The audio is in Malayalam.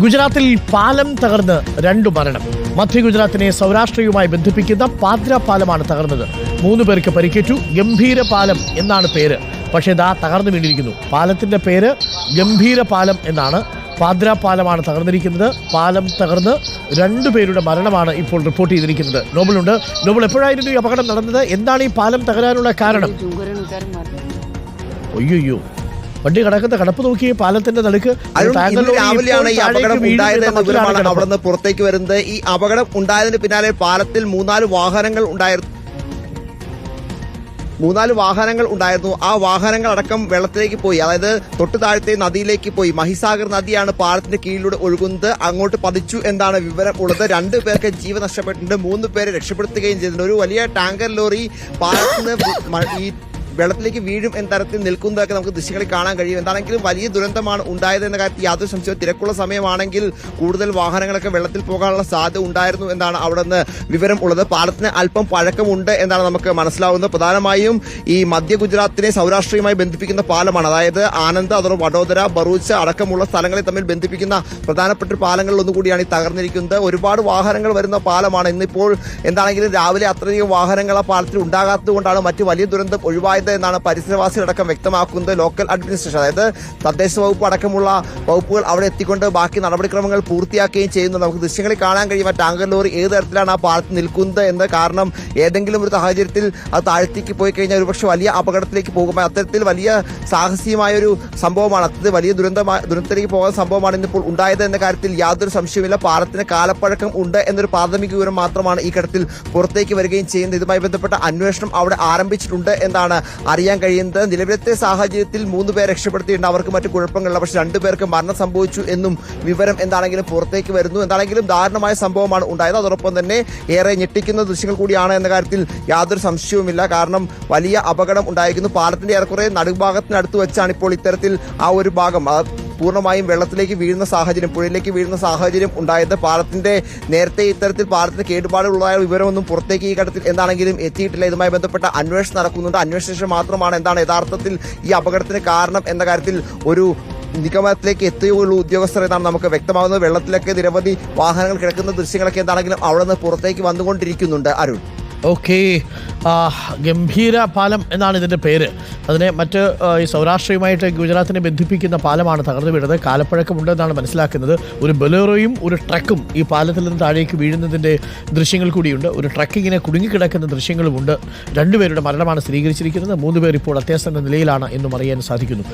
ഗുജറാത്തിൽ പാലം തകർന്ന് രണ്ടു മരണം. മധ്യ ഗുജറാത്തിനെ സൗരാഷ്ട്രയുമായി ബന്ധിപ്പിക്കുന്ന പാദ്ര പാലമാണ് തകർന്നത്. മൂന്ന് പേർക്ക് പരിക്കേറ്റു. ഗംഭീര പാലം എന്നാണ് പേര്. പക്ഷേ ദാ തകർന്നു വീണിരിക്കുന്നു. പാലത്തിന്റെ പേര് ഗംഭീര പാലം എന്നാണ്. പാദ്ര പാലമാണ് തകർന്നിരിക്കുന്നത്. പാലം തകർന്ന് രണ്ടുപേരുടെ മരണമാണ് ഇപ്പോൾ റിപ്പോർട്ട് ചെയ്തിരിക്കുന്നത്. നോബലുണ്ട് നോബൽ എപ്പോഴായിരുന്നു ഈ അപകടം നടന്നത്? എന്താണ് ഈ പാലം തകരാനുള്ള കാരണം? അയ്യോ. വണ്ടി കിടക്കുന്ന കടപ്പ് നോക്കി പാലത്തിന്റെ നടുക്ക് രാവിലെയാണ് ഈ അപകടം ഉണ്ടായത് എന്ന വിവരമാണ് അവിടെ നിന്ന് പുറത്തേക്ക് വരുന്നത്. ഈ അപകടം ഉണ്ടായതിന് പിന്നാലെ പാലത്തിൽ മൂന്നാൽ വാഹനങ്ങൾ ഉണ്ടായിരുന്നു മൂന്നാൽ വാഹനങ്ങൾ ഉണ്ടായിരുന്നു. ആ വാഹനങ്ങൾ അടക്കം വെള്ളത്തിലേക്ക് പോയി. അതായത് തൊട്ടു താഴത്തെ നദിയിലേക്ക് പോയി. മഹിസാഗർ നദിയാണ് പാലത്തിന്റെ കീഴിലൂടെ ഒഴുകുന്നത്. അങ്ങോട്ട് പതിച്ചു എന്നാണ് വിവരം ഉള്ളത്. രണ്ടു പേർക്ക് ജീവൻ നഷ്ടപ്പെട്ടിട്ടുണ്ട്. മൂന്ന് പേരെ രക്ഷപ്പെടുത്തുകയും ചെയ്തിട്ടുണ്ട്. ഒരു വലിയ ടാങ്കർ ലോറി പാലത്തിന് ഈ വെള്ളത്തിലേക്ക് വീഴും എന്ന തരത്തിൽ നിൽക്കുന്നതൊക്കെ നമുക്ക് ദൃശ്യങ്ങളിൽ കാണാൻ കഴിയും. എന്താണെങ്കിലും വലിയ ദുരന്തമാണ് ഉണ്ടായത് എന്ന കാര്യത്തിൽ യാതൊരു സംശയവും തിരക്കുള്ള സമയമാണെങ്കിൽ കൂടുതൽ വാഹനങ്ങളൊക്കെ വെള്ളത്തിൽ പോകാനുള്ള സാധ്യത ഉണ്ടായിരുന്നു എന്നാണ് അവിടെ നിന്ന് വിവരം ഉള്ളത്. പാലത്തിന് അല്പം പഴക്കമുണ്ട് എന്നാണ് നമുക്ക് മനസ്സിലാവുന്നത്. പ്രധാനമായും ഈ മധ്യ ഗുജറാത്തിനെ സൗരാഷ്ട്രയുമായി ബന്ധിപ്പിക്കുന്ന പാലമാണ്. അതായത് ആനന്ദ് അതോ വഡോദര ബറൂച്ച് അടക്കമുള്ള സ്ഥലങ്ങളെ തമ്മിൽ ബന്ധിപ്പിക്കുന്ന പ്രധാനപ്പെട്ട പാലങ്ങളിൽ ഒന്നുകൂടിയാണ് ഈ തകർന്നിരിക്കുന്നത്. ഒരുപാട് വാഹനങ്ങൾ വരുന്ന പാലമാണ്. ഇന്നിപ്പോൾ എന്താണെങ്കിലും രാവിലെ അത്രയധികം വാഹനങ്ങൾ ആ പാലത്തിൽ ഉണ്ടാകാത്തത് കൊണ്ടാണ് മറ്റ് വലിയ ദുരന്തം ഒഴിവായത് എന്നാണ് പരിസരവാസികളടക്കം വ്യക്തമാക്കുന്നത് ലോക്കൽ അഡ്മിനിസ്ട്രേഷൻ. അതായത് തദ്ദേശ വകുപ്പ് അടക്കമുള്ള വകുപ്പുകൾ അവിടെ എത്തിക്കൊണ്ട് ബാക്കി നടപടിക്രമങ്ങൾ പൂർത്തിയാക്കുകയും ചെയ്യുന്നു നമുക്ക് ദൃശ്യങ്ങളിൽ കാണാൻ കഴിയും ആ ടാങ്കർ ലോറി ഏത് തരത്തിലാണ് ആ പാലത്തിൽ നിൽക്കുന്നത് എന്ന് കാരണം ഏതെങ്കിലും ഒരു സാഹചര്യത്തിൽ അത് താഴ്ത്തേക്ക് പോയി കഴിഞ്ഞാൽ ഒരുപക്ഷെ വലിയ അപകടത്തിലേക്ക് പോകുമ്പോൾ അത്തരത്തിൽ വലിയ സാഹസികമായ ഒരു സംഭവമാണ് അത്തരത്തിൽ വലിയ ദുരന്തമായ ദുരന്തത്തിലേക്ക് പോകുന്ന സംഭവമാണ് ഇന്നിപ്പോൾ ഉണ്ടായത് എന്ന കാര്യത്തിൽ യാതൊരു സംശയമില്ല പാലത്തിന് കാലപ്പഴക്കം ഉണ്ട് എന്നൊരു പ്രാഥമിക വിവരം മാത്രമാണ് ഈ ഘട്ടത്തിൽ പുറത്തേക്ക് വരികയും ചെയ്യുന്നത്. ഇതുമായി ബന്ധപ്പെട്ട അന്വേഷണം അവിടെ ആരംഭിച്ചിട്ടുണ്ട് എന്നാണ് അറിയാൻ കഴിയുന്നത്. നിലവിലത്തെ സാഹചര്യത്തിൽ മൂന്ന് പേർ രക്ഷപ്പെടുത്തിയിട്ടുണ്ട്. അവർക്ക് മറ്റു കുഴപ്പങ്ങളില്ല. പക്ഷെ രണ്ടുപേർക്ക് മരണം സംഭവിച്ചു എന്നും വിവരം എന്താണെങ്കിലും പുറത്തേക്ക് വരുന്നു. എന്താണെങ്കിലും ദാരുണമായ സംഭവമാണ് ഉണ്ടായത്. അതോടൊപ്പം തന്നെ ഏറെ ഞെട്ടിക്കുന്ന ദൃശ്യങ്ങൾ കൂടിയാണ് എന്ന കാര്യത്തിൽ യാതൊരു സംശയവുമില്ല. കാരണം വലിയ അപകടം ഉണ്ടായിരിക്കുന്നു. പാലത്തിന്റെ ഏറെക്കുറെ നടുഭാഗത്തിനടുത്ത് വെച്ചാണ് ഇപ്പോൾ ഇത്തരത്തിൽ ആ ഒരു ഭാഗം. പൂർണമായും വെള്ളത്തിലേക്ക് വീഴുന്ന സാഹചര്യം പുഴയിലേക്ക് വീഴുന്ന സാഹചര്യം ഉണ്ടായത് പാലത്തിന്റെ നേരത്തെ ഇത്തരത്തിൽ പാലത്തിന് കേടുപാടുള്ളതായ വിവരമൊന്നും പുറത്തേക്ക് ഈ ഘട്ടത്തിൽ എന്താണെങ്കിലും എത്തിയിട്ടില്ല. ഇതുമായി ബന്ധപ്പെട്ട അന്വേഷണം നടക്കുന്നുണ്ട്. അന്വേഷണശേഷം മാത്രമാണ് എന്താണ് യഥാർത്ഥത്തിൽ ഈ അപകടത്തിന് കാരണം എന്ന കാര്യത്തിൽ ഒരു നിഗമനത്തിലേക്ക് എത്തുകയുള്ളൂ ഉദ്യോഗസ്ഥർ എന്നാണ് നമുക്ക് വ്യക്തമാകുന്നത്. വെള്ളത്തിലൊക്കെ നിരവധി വാഹനങ്ങൾ കിടക്കുന്ന ദൃശ്യങ്ങളൊക്കെ എന്താണെങ്കിലും അവിടെ നിന്ന് പുറത്തേക്ക് വന്നുകൊണ്ടിരിക്കുന്നുണ്ട്. അരുൺ. ഓക്കെ. ഗംഭീര പാലം എന്നാണ് ഇതിന്റെ പേര്. അതിനെ മറ്റ് ഈ സൗരാഷ്ട്രയുമായിട്ട് ഗുജറാത്തിനെ ബന്ധിപ്പിക്കുന്ന പാലമാണ് തകർന്നു വീണത്. കാലപ്പഴക്കമുണ്ടെന്നാണ് മനസ്സിലാക്കുന്നത്. ഒരു ബലേറോയും ഒരു ട്രക്കും ഈ പാലത്തിൽ നിന്ന് താഴേക്ക് വീഴുന്നതിന്റെ ദൃശ്യങ്ങൾ കൂടിയുണ്ട്. ഒരു ട്രക്ക് ഇങ്ങനെ കുടുങ്ങിക്കിടക്കുന്ന ദൃശ്യങ്ങളുമുണ്ട് രണ്ടുപേരുടെ മരണമാണ് സ്ഥിരീകരിച്ചിരിക്കുന്നത്. മൂന്ന് പേർ ഇപ്പോൾ അത്യാസന്ന നിലയിലാണ് എന്നും അറിയാൻ സാധിക്കുന്നു.